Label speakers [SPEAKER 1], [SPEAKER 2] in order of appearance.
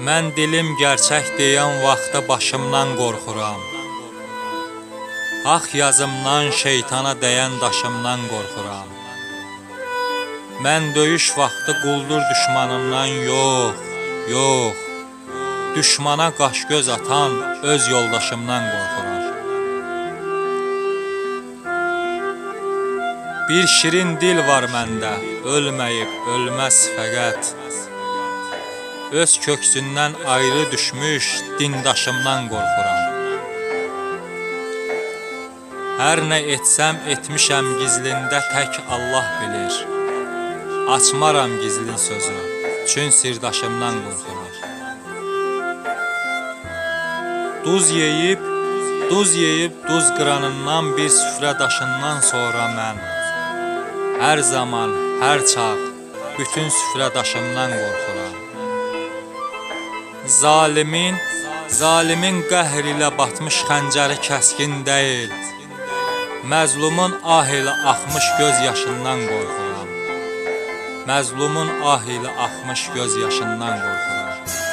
[SPEAKER 1] Mən dilim gerçək deyən vaxtda başımdan qorxuram. Ax yazımdan şeytana dəyən daşımdan qorxuram. Mən döyüş vaxtı quldur düşmanımdan yox, yox. Düşmana qaş göz atan öz yoldaşımdan qorxuram. Bir şirin dil var məndə, ölməyib, ölməz fəqət. Öz köksündən ayrı düşmüş dindaşımdan qorxuram. Hər nə etsəm, etmişəm gizlində tək Allah bilir. Açmaram gizlin sözü, çün sirdaşımdan qorxuram. Duz yeyib, duz yeyib duz qıranından bir süfrə daşından sonra mən hər zaman, hər çağ bütün süfrə daşımdan qorxuram. Zalimin, zalimin qəhr ilə batmış xəncəri kəskin deyil. Məzlumun ah ilə axmış göz yaşından qorxuram. Məzlumun ah ilə axmış göz yaşından qorxuram.